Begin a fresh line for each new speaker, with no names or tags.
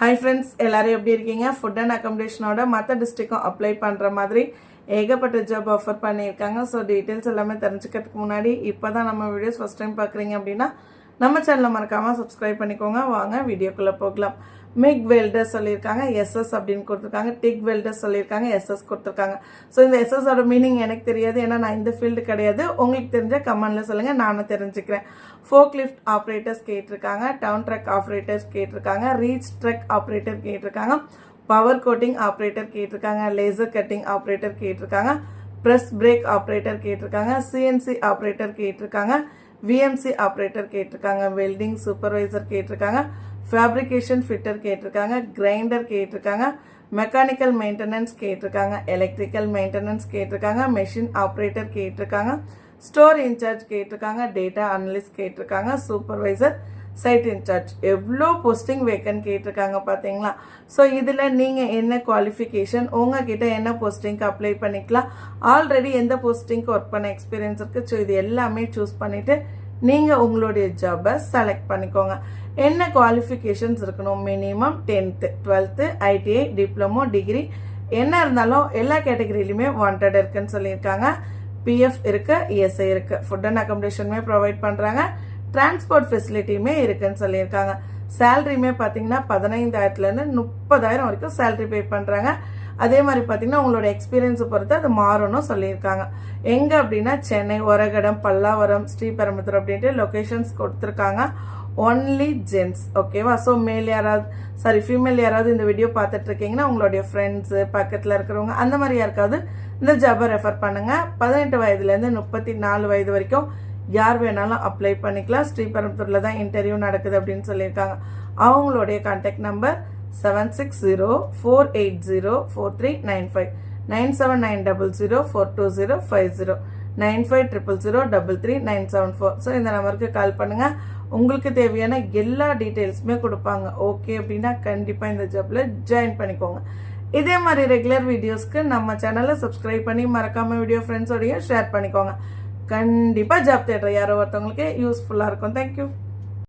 Hi friends எல்லாரும் எப்படி இருக்கீங்க? ஃபுட் அண்ட் அக்காமடேஷனோட மற்ற டிஸ்ட்ரிக்கும் அப்ளை பண்ணுற மாதிரி ஏகப்பட்ட ஜாப் ஆஃபர் பண்ணியிருக்காங்க. ஸோ டீட்டெயில்ஸ் எல்லாமே தெரிஞ்சுக்கிறதுக்கு முன்னாடி இப்போ தான் நம்ம வீடியோஸ் ஃபஸ்ட் டைம் பார்க்குறீங்க அப்படின்னா நம்ம சேனலை மறக்காமல் சப்ஸ்கிரைப் பண்ணிக்கோங்க. வாங்க வீடியோக்குள்ளே போகலாம். மிக் வெல்டர் சொல்லியிருக்காங்க. எஸ்எஸ் அப்படின்னு கொடுத்துருக்காங்க. டிக் வெல்டர் சொல்லியிருக்காங்க. எஸ்எஸ் கொடுத்துருக்காங்க. ஸோ இந்த எஸ்எஸோட மீனிங் எனக்கு தெரியாது. ஏன்னா நான் இந்த ஃபீல்டு கிடையாது. உங்களுக்கு தெரிஞ்ச கமெண்டில் சொல்லுங்கள் நானும் தெரிஞ்சுக்கிறேன். ஃபோக் லிஃப்ட் ஆப்ரேட்டர்ஸ் கேட்டிருக்காங்க. டவுன் ட்ரக் ஆப்ரேட்டர்ஸ் கேட்டிருக்காங்க. ரீச் ட்ரக் ஆப்ரேட்டர் கேட்டிருக்காங்க. பவர் கோட்டிங் ஆப்ரேட்டர் கேட்டிருக்காங்க. லேசர் கட்டிங் ஆப்ரேட்டர் கேட்டிருக்காங்க. ப்ரெஸ் பிரேக் ஆப்ரேட்டர் கேட்டிருக்காங்க. சிஎன்சி ஆப்ரேட்டர் கேட்டிருக்காங்க. விஎம்சி ஆப்ரேட்டர் கேட்டிருக்காங்க வெல்டிங் சூப்பர்வைசர் கேட்டிருக்காங்க ஃபேப்ரிகேஷன் ஃபிட்டர் கேட்டிருக்காங்க கிரைண்டர் கேட்டிருக்காங்க மெக்கானிக்கல் மெயின்டெனன்ஸ் கேட்டிருக்காங்க எலக்ட்ரிக்கல் மெயின்டெனன்ஸ் கேட்டிருக்காங்க மெஷின் ஆப்ரேட்டர் கேட்டிருக்காங்க ஸ்டோர் இன்சார்ஜ் கேட்டிருக்காங்க டேட்டா அனலிஸ்ட் கேட்டிருக்காங்க சூப்பர்வைசர் சைட் இன்சார்ஜ் எவ்வளோ போஸ்டிங் வேக்கன் கேட்டிருக்காங்க பார்த்தீங்களா? ஸோ இதில் நீங்கள் என்ன குவாலிஃபிகேஷன் உங்ககிட்ட என்ன போஸ்டிங்க்கு அப்ளை பண்ணிக்கலாம். ஆல்ரெடி எந்த போஸ்டிங்க்கு ஒர்க் பண்ண எக்ஸ்பீரியன்ஸ் இருக்குது ஸோ இது எல்லாமே சூஸ் பண்ணிவிட்டு நீங்கள் உங்களுடைய ஜாபை செலக்ட் பண்ணிக்கோங்க. என்ன குவாலிஃபிகேஷன்ஸ் இருக்கணும்? Minimum tenth twelfth ITI diploma degree என்ன இருந்தாலும் எல்லா கேட்டகரியிலுமே வாண்டட் இருக்குன்னு சொல்லியிருக்காங்க. பிஎஃப் இருக்குது இஎஸ்ஐ இருக்குது ஃபுட் அண்ட் அக்கமடேஷனுமே ப்ரொவைட் பண்ணுறாங்க டிரான்ஸ்போர்ட் ஃபெசிலிட்டியுமே இருக்குன்னு சொல்லியிருக்காங்க. சேலரியுமே பார்த்தீங்கன்னா பதினைந்தாயிரத்துலேருந்து முப்பதாயிரம் வரைக்கும் சேலரி பே பண்ணுறாங்க அதே மாதிரி பார்த்தீங்கன்னா உங்களோட எக்ஸ்பீரியன்ஸை பொறுத்து அது மாறணும் சொல்லியிருக்காங்க. எங்கே அப்படின்னா சென்னை ஒரகடம் பல்லாவரம் ஸ்ரீபெரும்புத்தூர் அப்படின்ட்டு லொக்கேஷன்ஸ் கொடுத்துருக்காங்க. ஒன்லி ஜென்ஸ் ஓகேவா ஸோ மேல் யாராவது சாரி ஃபீமேல் யாராவது இந்த வீடியோ பார்த்துட்டு இருக்கீங்கன்னா உங்களுடைய ஃப்ரெண்ட்ஸு பக்கத்தில் இருக்கிறவங்க அந்த மாதிரி யாருக்காவது இந்த ஜாபை ரெஃபர் பண்ணுங்கள் பதினெட்டு வயதுலேருந்து முப்பத்தி நாலு வயது வரைக்கும் யார் வேணாலும் அப்ளை பண்ணிக்கலாம். ஸ்ரீபெரும்புத்தூரில் தான் இன்டர்வியூ நடக்குது அப்படின்னு சொல்லியிருக்காங்க. அவங்களுடைய contact number seven six zero four eight zero four three nine five nine seven nine double zero four two zero five zero nine five triple zero double three nine seven four so இந்த நம்பருக்கு கால் பண்ணுங்கள் உங்களுக்கு தேவையான எல்லா டீட்டெயில்ஸுமே கொடுப்பாங்க. Okay அப்படின்னா கண்டிப்பாக இந்த ஜாப்பில் ஜாயின் பண்ணிக்கோங்க. இதே மாதிரி ரெகுலர் வீடியோஸ்க்கு நம்ம சேனலை சப்ஸ்கிரைப் பண்ணி மறக்காமல் வீடியோ ஃப்ரெண்ட்ஸோடையும் ஷேர் பண்ணிக்கோங்க. கண்டிப்பாக ஜாப் தேடுற. யாரோ ஒருத்தவங்களுக்கு யூஸ்ஃபுல்லாக இருக்கும். தேங்க்யூ